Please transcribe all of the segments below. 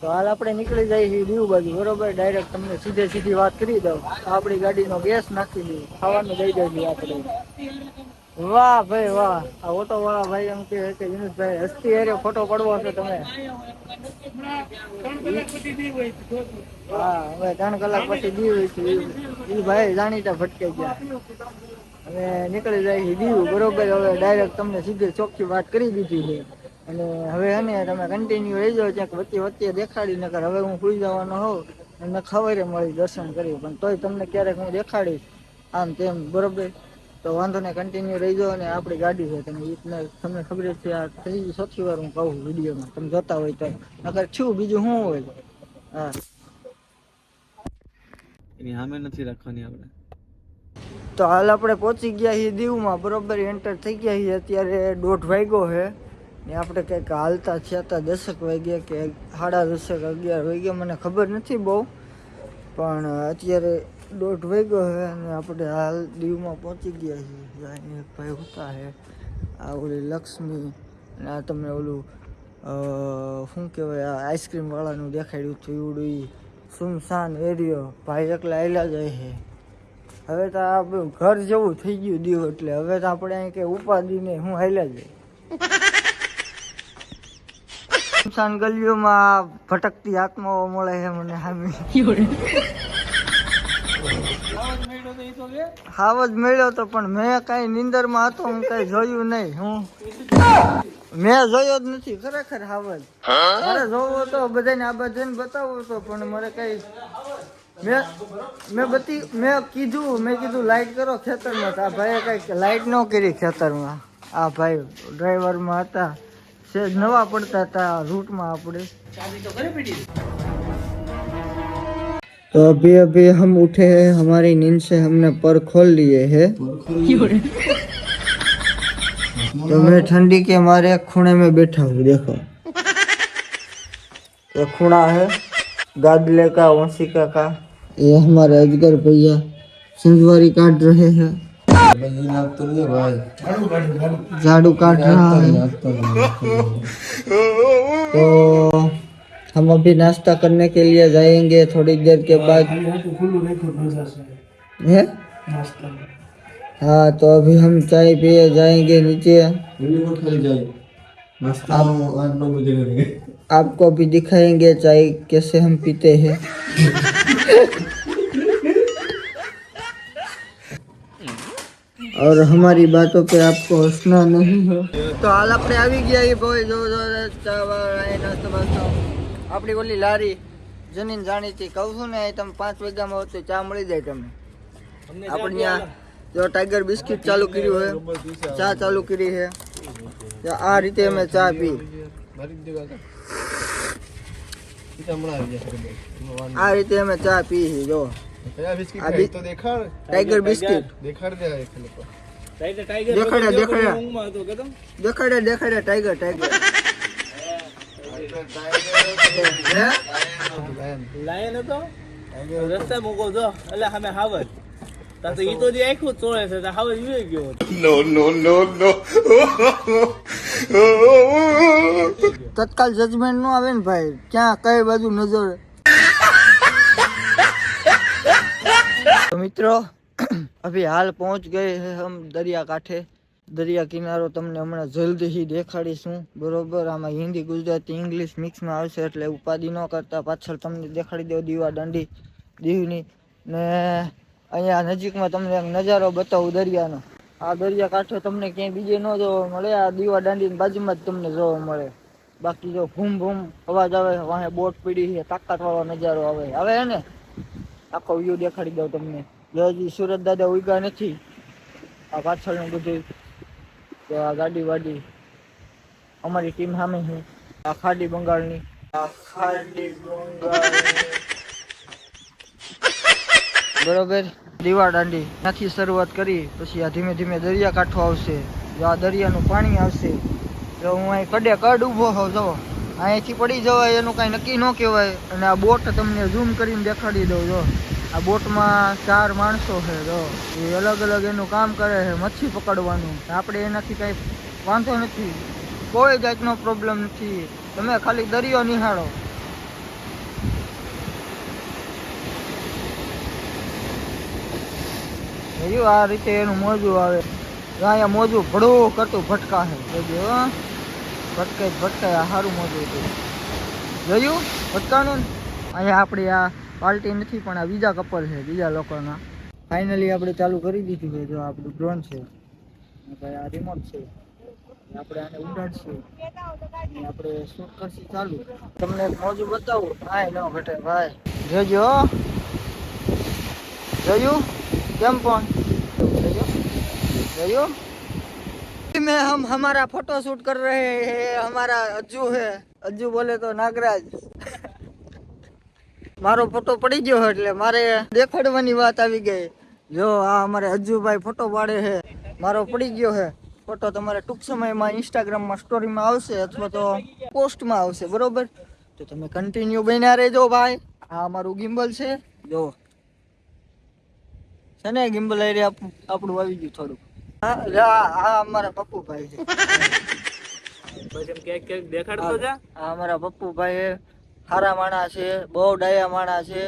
તો હાલ આપણે નીકળી જઈએ છીએ દીવ બાજુ, બરોબર? ડાયરેક્ટ તમને સીધે સીધી વાત કરી દઉં. આપણી ગાડીનો ગેસ નાખી દઈએ. ખાવાનું દઈ દઈએ આપણે. વાહ ભાઈ વાહ. આ ઓટો વાળા ભાઈ એમ કે વિનુષભાઈ હસ્તી એરે ફોટો પડવો છે તમે. હા, હવે ત્રણ કલાક પછી દીવ એ ભાઈ જાણીતા ભટકાઈ ગયા. હવે નીકળી જાય દીવ. બરોબર, હવે ડાયરેક્ટ તમને સીધી ચોખ્ખી વાત કરી દીધી છે. અને હવે હે ને તમે કન્ટિન્યુ રહી જાઓ ક્યાંક વચ્ચે વચ્ચે દેખાડી નકર હવે હું ભૂલી જવાનો હોઉં અને ખબર મળી દર્શન કરી પણ તોય તમને ક્યારેક હું દેખાડીશ આમ તેમ બરોબર? તો વાંધો નહીં કન્ટિન્યુ રહી જાઓ અને આપણી ગાડી છે. તમે રીતના તમને ખબર છે આ ત્રીજી ચોથી વાર હું કહું વિડીયોમાં. તમે જોતા હોય તો. નકર છું બીજું શું હોય? હા. એની સામે નથી રાખવાની આપણે. તો હાલ આપણે પહોંચી ગયા છીએ દીવમાં બરોબર? એન્ટર થઈ ગયા છીએ. અત્યારે દોઢ વાગ્યો છે. ને આપણે કંઈક હાલતા થયા હતા દસક વાગ્યા કે સાડા દસક અગિયાર વાગ્યા, મને ખબર નથી બહુ, પણ અત્યારે દોઢ વાગ્યો છે અને આપણે હાલ દીવમાં પહોંચી ગયા છીએ. એક ભાઈ હોતા છે, આ ઓલી લક્ષ્મી અને આ તમને ઓલું શું કહેવાય, આ આઈસ્ક્રીમ વાળાનું દેખાડ્યું થયું સુમસાન એરિયો. ભાઈ એકલા આવેલા જાય છે. હવે તો આ ઘર જેવું થઈ ગયું દીવ એટલે. હવે તો આપણે અહીં કે ઉપાધિ ને હું હાલ્યા જાય સુમસાન ગલીઓમાં ભટકતી આત્માઓ મળે છે મને હામી. હાવ જ મળ્યો તો પણ મેં કાંઈ નિંદરમાં હતો, હું કાંઈ જોયું નહીં, હું. મેં જોયો જ નથી, ખરેખર હાવ જ મારે જોવો તો, બધાને આ બધાને બતાવો તો, પણ મારે કઈ મેં મેં બધી મેં કીધું મેં કીધું લાઇટ કરો ખેતરમાં. આ ભાઈએ કઈ લાઈટ ન કરી ખેતરમાં. આ ભાઈ ડ્રાઈવરમાં હતા. છે નવા પડતા હતા રૂટમાં આપણે तो अभी अभी हम उठे हैं हमारी नींद से हमने पर खोल लिए हैं तो मैं ठंडी के मारे एक खूणे में बैठा हूँ देखो ये खूणा है गादले का वंशिका का ये हमारे अजगर भैया संजवारी काट रहे हैं झाड़ू काट रहा है। तो हम अभी नाश्ता करने के लिए जाएँगे थोड़ी देर के बाद। है? तो अभी हम चाय पिए जाएँगे नीचे। आपको भी दिखाएँगे चाय कैसे हम पीते हैं। और हमारी बातों पे आपको हंसना नहीं है તો હાલ આપણે આવી ગયા એ ભાઈ જો જો ચા વાળા અહીં નાસ્તો બાસ્તો આપણી ઓલી લારી જમીન જાણીતી કહું છું ને અહીં તમે પાંચ વાગ્યામાં હોત તો ચા મળી જાય તમને આપણે ત્યાં જો ટાઈગર બિસ્કિટ ચાલુ કર્યું છે ચા ચાલુ કરી છે તો આ રીતે અમે ચા પી આ રીતે અમે ચા પી છે જો આ બી- Tiger biscuit. દેખાડે દેખાડે દેખાડે. દેખાડે ટાઈગર ટાઈગર. લાયન હતો? રસ્તા મૂકો જો. એટલે સામે હાવજ. તા તો ઈ તો જે આખું જ ચોળે છે તો હાવજ વી ગયો તત્કાલ જજમેન્ટ નો આવે ને ભાઈ. ક્યાં કઈ બાજુ નજર મિત્રો, અભી હાલ પહોંચ ગઈ હે હમ દરિયા કાંઠે દરિયા કિનારો તમને હમણાં જલ્દીથી દેખાડીશું. બરોબર, આમાં હિન્દી, ગુજરાતી, ઇંગ્લિશ મિક્સમાં આવશે એટલે ઉપાધિ ન કરતા પાછળ તમને દેખાડી દો દીવા દાંડી, દીવની. ને અહીંયા નજીકમાં તમને એક નજારો બતાવું દરિયાનો. આ દરિયા કાંઠો તમને ક્યાંય બીજે ન જોવા મળે, આ દીવા દાંડીની બાજુમાં જ તમને જોવા મળે. બાકી જો ભૂમ ભૂમ અવાજ આવે, વાહે બોટ પીડી છે તાકાત વાળો નજારો આવે. આવે ને? આખો વ્યૂ દેખાડી દઉં તમને. હજી સુરત દાદા ઉગ્યા નથી. આ પાછળનું બધું તો આ ગાડી વાડી. અમારી ટીમ સામે છે. આ ખાડી બંગાળની. બરોબર? દીવા દાંડી ત્યાંથી શરૂઆત કરી, પછી આ ધીમે ધીમે દરિયાકાંઠો આવશે. જો આ દરિયાનું પાણી આવશે, જો હું અહીં કડે કડ ઊભો હોઉં, જો. અહીંથી પડી જવાય એનું કાંઈ નક્કી ન કહેવાય. અને આ બોટ તમને ઝૂમ કરીને દેખાડી દઉં, જો. આ બોટમાં ચાર માણસો છે જો એ અલગ અલગ એનું કામ કરે છે, મચ્છી પકડવાનું. આપણે એનાથી કાંઈ વાંધો નથી. કોઈ જાતનો પ્રોબ્લેમ નથી. તમે ખાલી દરિયો નિહાળો. જોયું આ રીતે એનું મોજું આવે. અહીંયા મોજું ભડું કરતું ભટકા છે. જોજો ભટકે ભટકે સારું મોજું હતું. જોયું? ભટકાનું અહીંયા આપણી આ પાર્ટી નથી, પણ આ બીજા કપલ છે, બીજા લોકોના. ફાઇનલી આપણે ચાલુ કરી દીધું છે, જો આપણું ડ્રોન છે. ભાઈ આ રિમોટ છે. આપણે આને ઉડાડશું. આપણે શૂટ કરશું ચાલુ. તમને મોજું બતાવું. ભાઈ, ન ઘટે, ભાઈ. જોજો. જોયું? કેમ પણ જોયું? મેં હમ હમારા ફોટો શૂટ કર રહે હે હમારા અજ્જુ હે. અજ્જુ બોલે તો નાગરાજ. મારો ફોટો પડી ગયો એટલે મારે દેખાડવાની વાત આવી ગઈ. જો આ અમારે અજુભાઈ ફોટો પાડે છે. મારો પડી ગયો છે ફોટો તમારે ટૂંક સમયમાં ઇન્સ્ટાગ્રામમાં સ્ટોરીમાં આવશે અથવા તો પોસ્ટમાં આવશે બરોબર? તો તમે કન્ટિન્યુ બન્યા રહેજો ભાઈ. આ અમારું ગિમ્બલ છે. જો. છે ને ગિમ્બલ એરિયા આપણું આવી ગયું થોડુંક. હા આ અમારા પપ્પુભાઈ છે. અમારા પપ્પુભાઈ સારા માણા છે બહુ ડાયા માણા છે.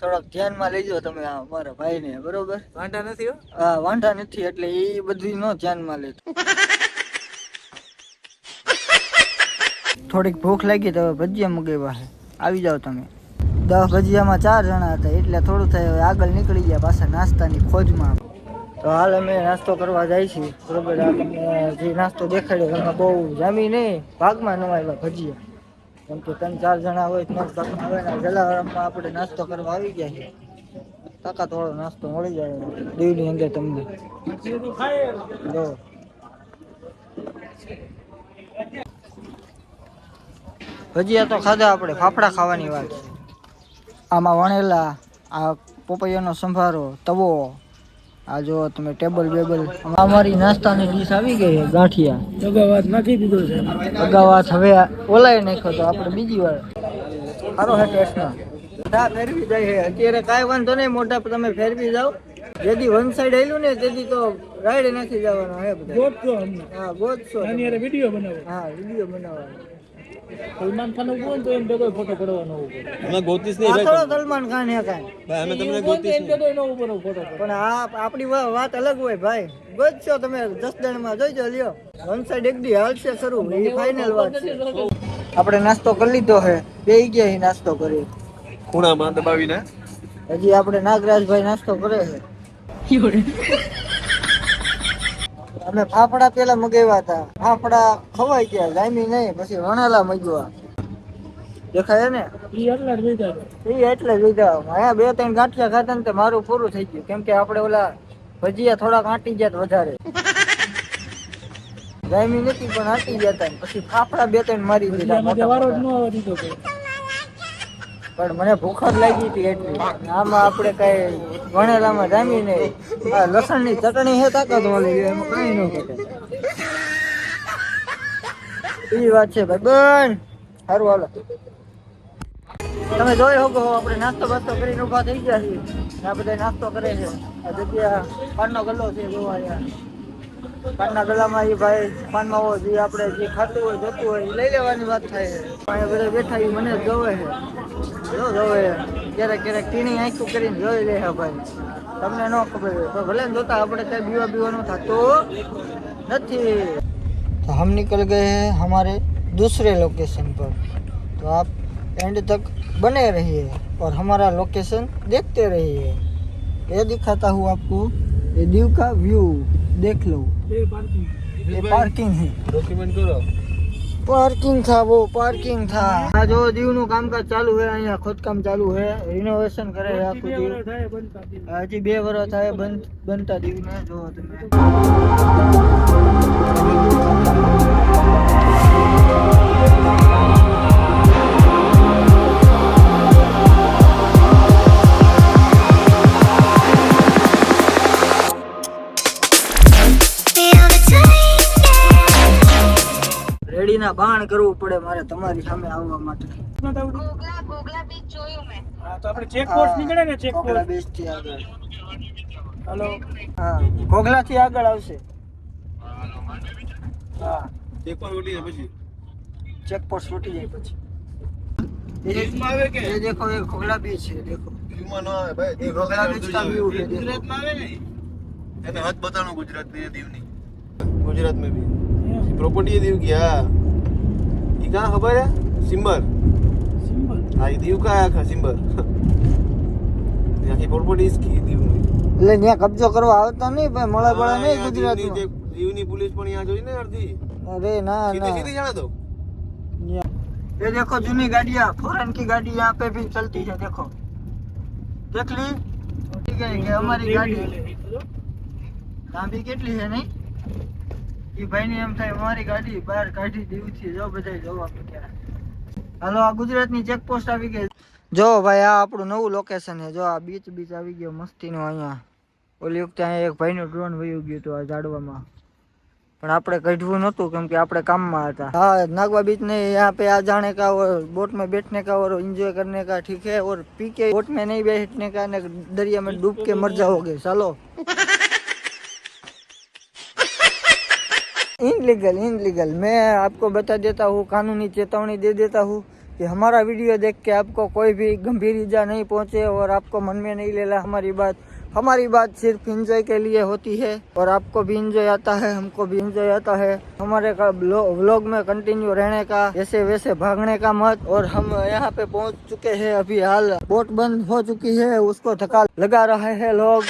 થોડોક ધ્યાનમાં લેજો તમે આ અમારા ભાઈને બરોબર? વાંધા નથી હા. વાંધા નથી એટલે એ બધું નો ધ્યાનમાં લેજો થોડીક ભૂખ લાગી તો ભજીયા મગાવ્યા છે. આવી જાઓ તમે. દસ ભજીયામાં ચાર જણા હતા એટલે થોડું થાય આગળ નીકળી ગયા પાછા નાસ્તાની ખોજમાં. તો હાલ અમે નાસ્તો કરવા જાય છીએ. બરોબર જે નાસ્તો દેખાડ્યો એમાં બહુ જામી નહીં ભાગમાં ન આવ્યા ભજીયા. કેમ કે ત્રણ ચાર જણા હોય ત્રણ તક આવે ને જલારામમાં આપણે નાસ્તો કરવા આવી ગયા છે તાકાત વાળો નાસ્તો મળી જાય દીવની અંદર તમને. જો. ભજીયા તો ખાધા આપણે, ફાફડા ખાવાની વાત આમાં વણેલા, આ પોપૈયાનો સંભારો, તવો આ જો તમે ટેબલ બેબલ. અમારી નાસ્તાની ડીશ આવી ગઈ છે ગાંઠિયા. અગાવાત નાખી દીધો છે. અગાવાત હવે ઓલાય નાખ્યો તો આપણે બીજી વાર. સારો હે ટેસ્ટમાં હા ફેરવી જાય છે. અત્યારે કાંઈ વાંધો નહીં મોટા પર તમે ફેરવી જાઓ. જેથી વન સાઈડ હેલું ને તેથી તો રાઈડ નાખી જવાનો હે બધા. ગોતતો હા ગોતશો વીડિયો બનાવો. હા વીડિયો બનાવવાનો. સલમાન ખાન ઊભો તો એમ ભેગો ફોટો પડવાનો અમે ગોતીશ આ થોડો સલમાન ખાન હે કાંઈ. ભાઈ અમે તમને ઊભો હોય ને તો એમ ભેગો એનો ઊભો ફોટો પણ આ આપણી વાત અલગ હોય ભાઈ. ગોતશો તમે જસદણમાં જોઈજો લ્યો. વન સાઈડ એક દી હાલશે શરૂ. એ ફાઇનલ વાત છે. આપણે નાસ્તો કરી લીધો છે બે ગયા હી નાસ્તો કરી. ખૂણામાં દબાવીને. હજી આપણે નાગરાજભાઈ નાસ્તો કરે છે. અમે ફાફડા પેલા મગાવ્યા હતા. ફાફડા ખવાઈ ગયા જામી નહીં પછી વણેલા મગ્યા. દેખાય ને? ઈ એટલા લીધા એ એટલે લીધા. અહીંયા બે ત્રણ ગાંઠિયા ખાતા ને મારું પૂરું થઈ ગયું. કેમ કે આપણે ઓલા ભજીયા થોડાક આંટી ગયા તા વધારે. જામી નથી પણ હાટી ગયા તા પછી ફાફડા બે ત્રણ મારી દીધા પણ મને ભૂખ જ લાગી હતી એટલી. આમાં આપણે કઈ વણેલામાં આ લસણની ચટણી હે તાકાત વાળી, એમાં કઈ ન એ વાત છે ભાઈ બન સારું હાલો. તમે જોઈ શકો, આપણે નાસ્તો બાસ્તો કરીને ઊભા થઈ ગયા છીએ. આ બધા નાસ્તો કરે છે. આ જગ્યા પાનનો ગલ્લો છે, જોવા અહીંયા પાનના ગલ્લામાં એ ભાઈ પાનમાં હોય જે આપણે જે ખાતું હોય જોતું હોય એ લઈ લેવાની વાત થાય છે અહીંયા બધા બેઠા એ મને જ જોવે છે જો જોવે ક્યારેક ક્યારેક ટીણી આંખું કરીને જોઈ લે છે ભાઈ તમને ન ખબર હોય તો ભલે ને જોતા આપણે કઈ બીવા બીવાનું થતું નથી तो हम निकल गए हैं हमारे दूसरे लोकेशन पर तो आप एंड तक बने रहिए और हमारा लोकेशन देखते रहिए ये दिखाता हूँ आपको ये दीव का व्यू देख लो બે પાર્કિંગ ये पार्किंग है ડોક્યુમેન્ટ કરો पार्किंग था वो पार्किंग था આ જો દીવ નું કામકાજ ચાલુ है અહીંયા ખોદકામ ચાલુ है रिनोवेशन કરે છે આખું દીવ થાય બનતા દીધા. હજી બે વર્ષ થાય બંધ બનતા દીવ ને જો તમે ના બાણ કરવું પડે મારે તમારી સામે આવવા માટે. ગોગલા થી આગળ. આવશે. ચેક પોસ્ટ ઉઠી જાય પછી. એ દેખો એ ગોગલા બીચ છે દેખો. વ્યૂમાં ન ગુજરાતમાં આવે એને હદ બતાણો ગુજરાત ગુજરાત મેં ભી પ્રોપર્ટી દીવ ગયા की हाँ ये कहाँ खबर है सिम्बर हाँ ये दीव का है सिम्बर यहाँ की प्रॉपर्टी इसकी दीव में એટલે ત્યાં કબજો કરવા આવતા નહીં ભાઈ મળે મળે નહીં ગુજરાતમાં દીવની પોલીસ પણ यहाँ જોઈ ને અડધી અરે ના સીધી ના સીધી જાણે તો ये देखो जूनी गाड़ियाँ फॉरेन की गाड़ी यहाँ पे भी चलती है देखो देख ली ठीक है कि हमारी गाड़ी લાંબી કેટલી છે નહીં એ ભાઈને એમ થાય અમારી ગાડી બહાર કાઢી દેવી છે જો બધા જોવા મળ્યા હાલો આ ગુજરાતની ચેકપોસ્ટ આવી ગઈ જો ભાઈ આ આપણું નવું લોકેશન છે જો આ બીચ બીચ આવી ગયો મસ્તીનો અહીંયા ઓલી વખતે અહીંયા એક ભાઈનું ડ્રોન વયું ગયું હતું આ ઝાડવામાં પણ આપણે કઢવું નહોતું કેમ કે આપણે કામમાં હતા हाँ नागवा बीच ने यहाँ पे आ जाने का और बोट में बैठने का और एंजॉय करने का ठीक है और पी के बोट में नहीं बैठने का ने दरिया में डूब के मर जाओगे चलो इनलीगल इनलीगल मैं आपको बता देता हूँ, कानूनी चेतावनी दे देता हूँ कि हमारा वीडियो देख के आपको कोई भी गंभीर ईजा नहीं पहुँचे और आपको मन में नहीं लेना हमारी बात। हमारी बात सिर्फ़ इंजॉय के लिए होती है और आपको भी इंजॉय आता है, हमको भी इंजॉय आता है। हमारे का व्लॉग में कंटिन्यू रहने का, ऐसे वैसे भागने का मत और हम यहाँ पे पहुँच चुके हैं। अभी हाल बोट बंद हो चुकी है, उसको धक्का लगा रहे हैं लोग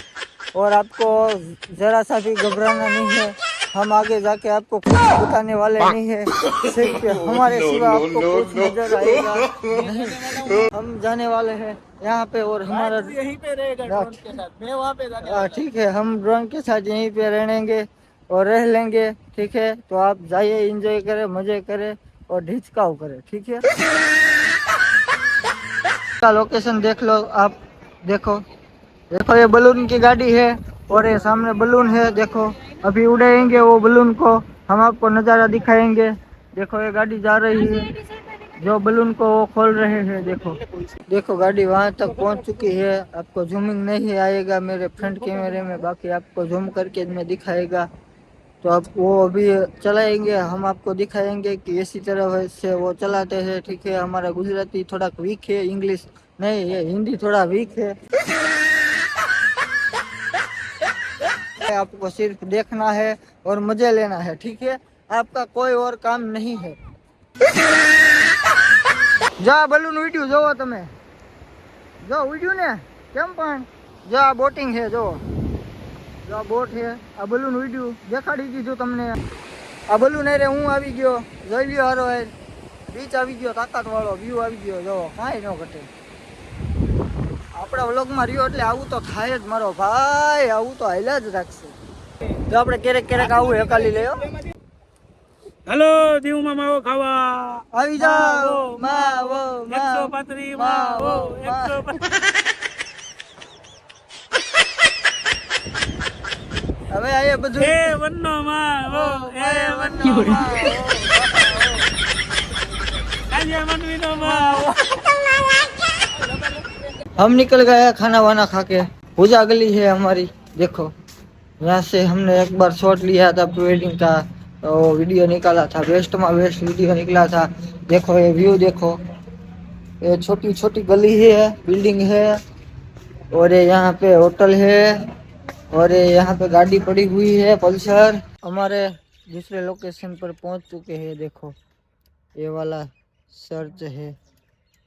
और आपको जरा सा भी घबराना नहीं है। हम आगे जाके आपको कुछ बताने वाले नहीं है। सिर्फ़ हमारे सिवा आपको कुछ नज़र आएगा। हम जाने वाले हैं यहाँ पे और हमारा यहीं पे रहेगा ड्रोन के साथ। मैं वहाँ पे जाके हाँ, ठीक है हम ड्रोन के साथ यहीं पे रहेंगे और रह लेंगे ठीक है? तो आप जाइए एंजॉय करें मज़े करें और ढिचकाव करें ठीक है? का लोकेशन देख लो आप देखो। देखो ये बलून की गाड़ी है और ये सामने बलून है देखो। अभी उड़ाएँगे वो बलून को, हम आपको नज़ारा दिखाएँगे। देखो, ये गाड़ी जा रही है। जो बलून को वो खोल रहे हैं, देखो। देखो, गाड़ी वहाँ तक पहुँच चुकी है। आपको जूमिंग नहीं आएगा मेरे फ्रंट कैमरे में, बाकी आपको जूम करके मैं दिखाएगा। तो आप वो अभी चलाएँगे, हम आपको दिखाएँगे कि इसी तरह से वो चलाते हैं। ठीक है, हमारा गुजराती थोड़ा वीक है इंग्लिश नहीं ये हिंदी थोड़ा वीक है। आपको सिर्फ देखना है और मजे लेना है ठीक है आपका कोई और काम नहीं है જો આ બલૂન ઉડ્યું જોવો તમે જો ઉડ્યું ને કેમ પણ જો આ બોટિંગ છે જો જો આ બોટ છે આ બલૂન ઉડ્યું દેખાડી દીધું તમને આ બલૂન અરે હું આવી ગયો જોઈ લ્યો હારો એ બીચ આવી ગયો તાકાત વાળો વ્યૂ આવી ગયો જો કાંઈ ન ઘટે આપણા વ્લોગમાં રહ્યો એટલે આવું તો થાય જ મારો ભાઈ આવું તો હાલ્યા જ રાખશે. જો આપણે ક્યારેક ક્યારેક આવું હેકાલી લેયો. હેલો દીવમાં માવો ખાવા. આવી જાઓ. માવો એકસો માવો પાંત્રી માવો એકસો હવે આ બધું એ વનનો માવો એ વનનો આજે મનવીનો માવો. हम निकल गए खाना वाना खा के पूजा गली है हमारी, देखो। यहाँ से हमने एक बार शॉट लिया था प्री वेडिंग का तो वीडियो निकाला था। वेस्ट में वेस्ट वीडियो निकला था। देखो, ये व्यू देखो। ये छोटी छोटी गली है बिल्डिंग है। और ये यहाँ पे होटल है। और ये यहाँ पे गाड़ी पड़ी हुई है पल्सर हमारे दूसरे लोकेशन पर पहुँच चुके हैं, देखो। ये वाला सर्च है।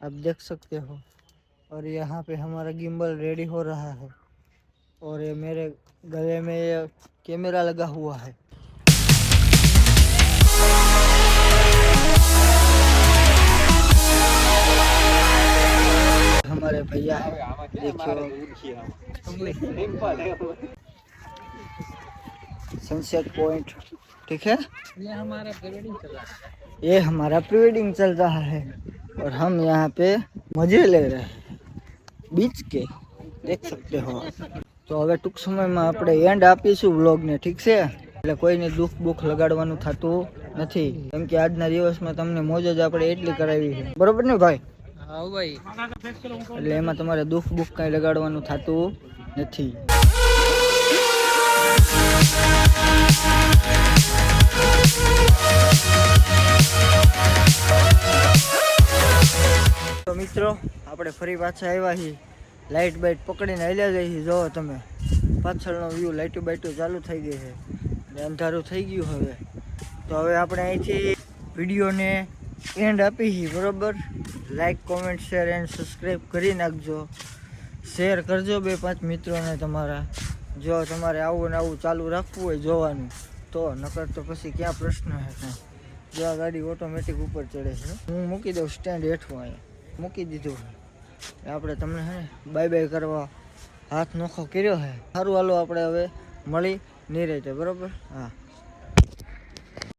आप देख सकते हो। और यहाँ पे हमारा गिम्बल रेडी हो रहा है। और ये मेरे गले में ये कैमरा लगा हुआ है। हमारे भैया देखियो सनसेट पॉइंट ठीक है? ये हमारा प्रीवेडिंग चल रहा है। ये हमारा प्री वेडिंग चल रहा है। और हम यहाँ पे मजे ले रहे हैं बीच के દેખ सकते हो તો હવે ટૂંક સમયમાં આપણે એન્ડ આપીશું વ્લોગને ઠીક છે એટલે કોઈને દુઃખ બુખ લગાડવાનું થતું નથી કેમ કે આજના દિવસમાં તમને મોજ જ આપણે એટલી કરાવી છે બરોબર ને ભાઈ હા ભાઈ એટલે એમાં તમારે દુઃખ બુખ કાંઈ લગાડવાનું થતું નથી મિત્રો, આપણે ફરી પાછા આવ્યા છીએ. લાઇટ બાઇટ પકડીને હાલ્યા જઈએ જો તમે પાછળનો વ્યૂ લાઇટો બાઇટો ચાલુ થઈ ગઈ છે. ને અંધારું થઈ ગયું હવે. તો હવે આપણે અહીંથી વિડીયોને એન્ડ આપી છીએ, બરાબર? Like comment share and subscribe કરી નાખજો. શેર કરજો બે પાંચ મિત્રોને તમારા. જો તમારે આવું ને આવું ચાલુ રાખવું હોય જોવાનું, તો નકર તો પછી ક્યાં પ્રશ્ન છે જો આ ગાડી ઓટોમેટિક ઉપર ચડે છે. હું મૂકી દઉં સ્ટેન્ડ હેઠું અહીંયા. મૂકી દીધું આપણે તમને હે બાય બાય કરવા હાથ નોખો કર્યો છે. સારું હાલો આપણે હવે મળી નહીં રહેતે બરાબર? હા.